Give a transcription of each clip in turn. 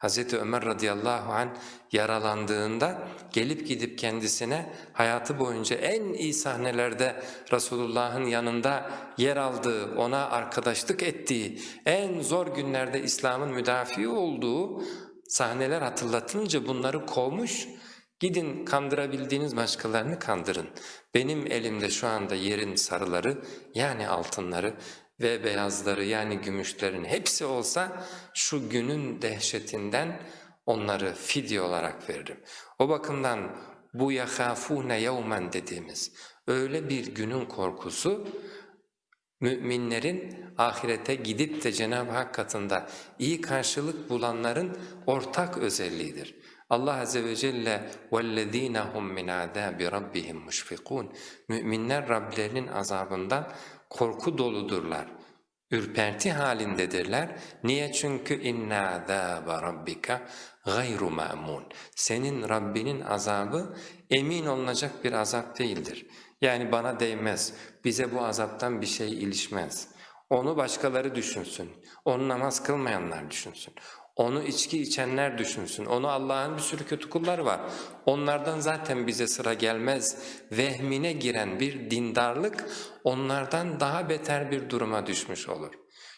Hz. Ömer radıyallahu an yaralandığında gelip gidip kendisine hayatı boyunca en iyi sahnelerde Resulullah'ın yanında yer aldığı, ona arkadaşlık ettiği, en zor günlerde İslam'ın müdafi olduğu sahneler hatırlatınca bunları kovmuş. Gidin kandırabildiğiniz başkalarını kandırın. Benim elimde şu anda yerin sarıları yani altınları ve beyazları yani gümüşlerin hepsi olsa şu günün dehşetinden onları fidye olarak veririm. O bakımdan bu yakafune yevmen dediğimiz öyle bir günün korkusu müminlerin ahirete gidip de Cenab-ı Hak katında iyi karşılık bulanların ortak özelliğidir. Allah Azze ve Celle وَالَّذ۪ينَ هُمْ مِنْ عَذَابِ رَبِّهِمْ مُشْفِقُونَ Müminler Rablerinin azabından korku doludurlar. Ürperti halindedirler. Niye? Çünkü inna azaba rabbika gayru ma'mun. Senin Rabbinin azabı emin olunacak bir azap değildir. Yani bana değmez, bize bu azaptan bir şey ilişmez. Onu başkaları düşünsün, onu namaz kılmayanlar düşünsün. Onu içki içenler düşünsün, onu Allah'ın bir sürü kötü kulları var. Onlardan zaten bize sıra gelmez. Vehmine giren bir dindarlık onlardan daha beter bir duruma düşmüş olur.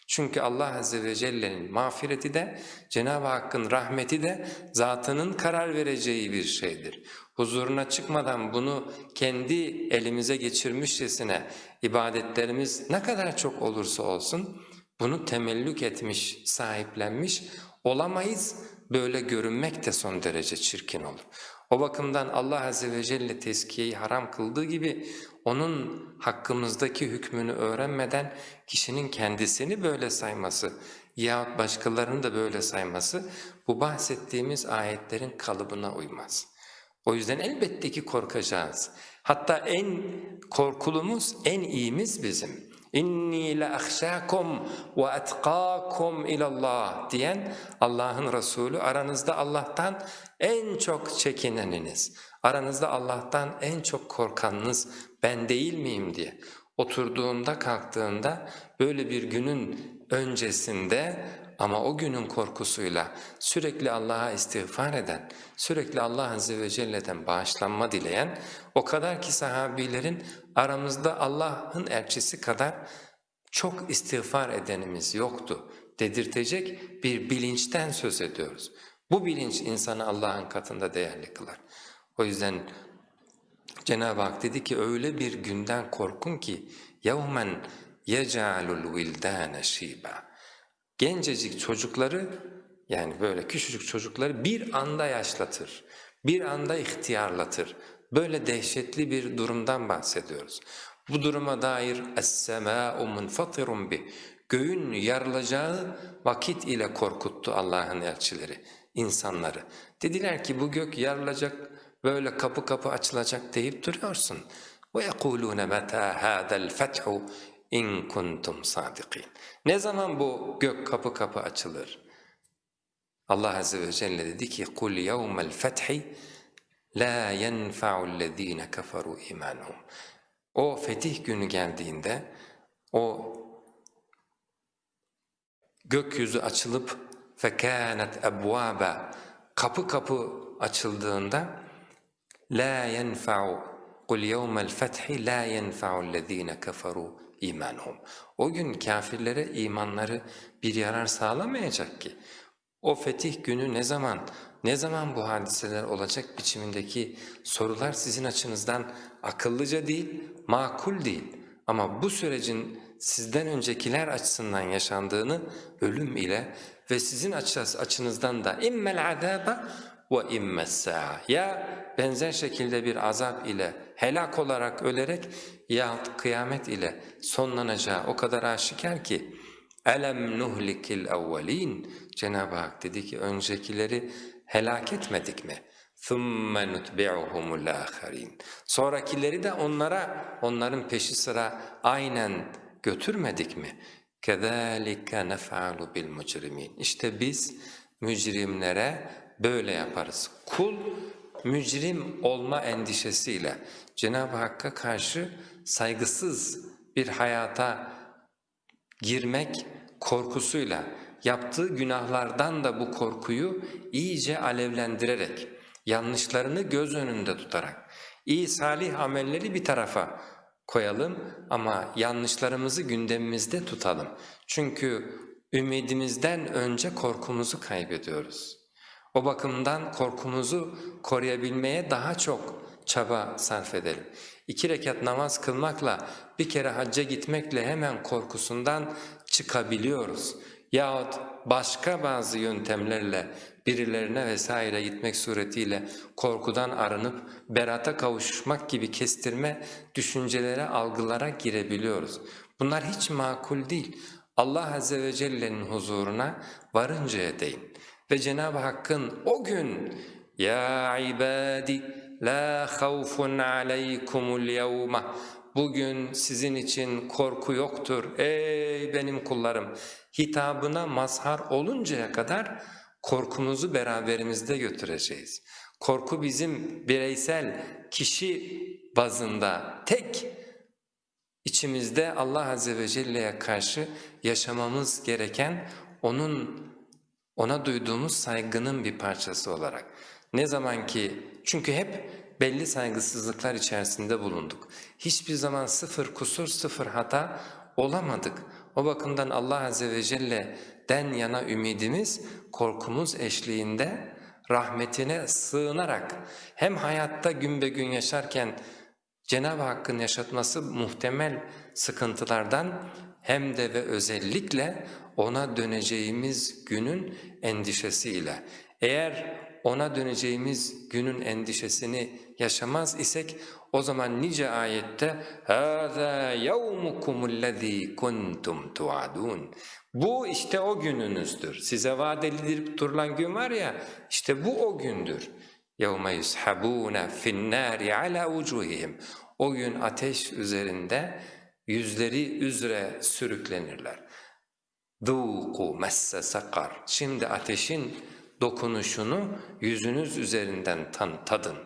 Çünkü Allah Azze ve Celle'nin mağfireti de, Cenab-ı Hakk'ın rahmeti de zatının karar vereceği bir şeydir. Huzuruna çıkmadan bunu kendi elimize geçirmişçesine ibadetlerimiz ne kadar çok olursa olsun bunu temellük etmiş, sahiplenmiş olamayız. Böyle görünmek de son derece çirkin olur. O bakımdan Allah Azze ve Celle tezkiyeyi haram kıldığı gibi onun hakkımızdaki hükmünü öğrenmeden kişinin kendisini böyle sayması yahut başkalarını da böyle sayması bu bahsettiğimiz ayetlerin kalıbına uymaz. O yüzden elbette ki korkacağız. Hatta en korkulumuz, en iyimiz bizim. İnni la ahşakum ve etqakum ilallah diyen Allah'ın Resulü aranızda Allah'tan en çok çekineniniz. Aranızda Allah'tan en çok korkanınız ben değil miyim diye. Oturduğunda kalktığında böyle bir günün öncesinde ama o günün korkusuyla sürekli Allah'a istiğfar eden, sürekli Allah Azze ve Celle'den bağışlanma dileyen, o kadar ki sahabilerin aramızda Allah'ın elçisi kadar çok istiğfar edenimiz yoktu dedirtecek bir bilinçten söz ediyoruz. Bu bilinç insanı Allah'ın katında değerli kılar. O yüzden Cenab-ı Hak dedi ki öyle bir günden korkun ki يَوْمًا يَجَعَلُ الْوِلْدَانَ شِيبًا Gencecik çocukları yani böyle küçücük çocukları bir anda yaşlatır, bir anda ihtiyarlatır. Böyle dehşetli bir durumdan bahsediyoruz. Bu duruma dair es-semâ'u munfatirun bih. Göğün yarılacağı vakit ile korkuttu Allah'ın elçileri, insanları. Dediler ki bu gök yarılacak, böyle kapı kapı açılacak deyip duruyorsun. وَيَقُولُونَ مَتَى هَذَا الْفَتْحُ in kuntum sadikin. Ne zaman bu gök kapı kapı açılır? Allah Azze ve Celle dedi ki kul yevmel fethi la yenfa'u'llezine keferu imanuhum. O fetih günü geldiğinde o gökyüzü açılıp fekânet ebvâbe kapı kapı açıldığında la yenfa'u kul yevmel fethi la yenfa'u'llezine keferu imanuhum. O gün kafirlere imanları bir yarar sağlamayacak ki. O fetih günü ne zaman, ne zaman bu hadiseler olacak biçimindeki sorular sizin açınızdan akıllıca değil, makul değil. Ama bu sürecin sizden öncekiler açısından yaşandığını ölüm ile ve sizin açınızdan da immel azaba ve immes Ya benzer şekilde bir azap ile helak olarak ölerek yahut kıyamet ile sonlanacağı o kadar aşikar ki elem nuhlikil evvelin Cenab-ı Hak dedi ki öncekileri helak etmedik mi? ثُمَّ نُتْبِعُهُمُ الْآخَرِينَ Sonrakileri de onlara, onların peşi sıra aynen götürmedik mi? كَذَٰلِكَ نَفْعَلُ بِالْمُجْرِمِينَ İşte biz mücrimlere böyle yaparız. Kul mücrim olma endişesiyle Cenab-ı Hakk'a karşı saygısız bir hayata girmek korkusuyla yaptığı günahlardan da bu korkuyu iyice alevlendirerek, yanlışlarını göz önünde tutarak, iyi salih amelleri bir tarafa koyalım ama yanlışlarımızı gündemimizde tutalım. Çünkü ümidimizden önce korkumuzu kaybediyoruz. O bakımdan korkumuzu koruyabilmeye daha çok çaba sarf edelim. İki rekat namaz kılmakla, bir kere hacca gitmekle hemen korkusundan çıkabiliyoruz. Yahut başka bazı yöntemlerle birilerine vesaire gitmek suretiyle korkudan arınıp berata kavuşmak gibi kestirme düşüncelere, algılara girebiliyoruz. Bunlar hiç makul değil. Allah Azze ve Celle'nin huzuruna varıncaya değin. Ve Cenab-ı Hakk'ın o gün ya ibadi la havfun aleykumul yevma Bugün sizin için korku yoktur ey benim kullarım hitabına mazhar oluncaya kadar korkumuzu beraberimizde götüreceğiz. Korku bizim bireysel kişi bazında tek içimizde Allah Azze ve Celle'ye karşı yaşamamız gereken onun ona duyduğumuz saygının bir parçası olarak. Ne zaman ki çünkü hep belli saygısızlıklar içerisinde bulunduk. Hiçbir zaman sıfır kusur, sıfır hata olamadık. O bakımdan Allah Azze ve Celle'den yana ümidimiz korkumuz eşliğinde rahmetine sığınarak hem hayatta gün be gün yaşarken Cenab-ı Hakk'ın yaşatması muhtemel sıkıntılardan hem de ve özellikle ona döneceğimiz günün endişesiyle. Eğer ona döneceğimiz günün endişesini yaşamaz isek o zaman nice ayette هَذَا يَوْمُكُمُ الَّذ۪ي كُنْتُمْ تُعَدُونَ Bu işte o gününüzdür. Size vaat edilip durulan gün var ya işte bu o gündür. يَوْمَ يُسْحَبُونَ فِي النَّارِ عَلَى وُجُوهِهِمْ O gün ateş üzerinde yüzleri üzere sürüklenirler. Dûku messe sakar. Şimdi ateşin dokunuşunu yüzünüz üzerinden tan tadın.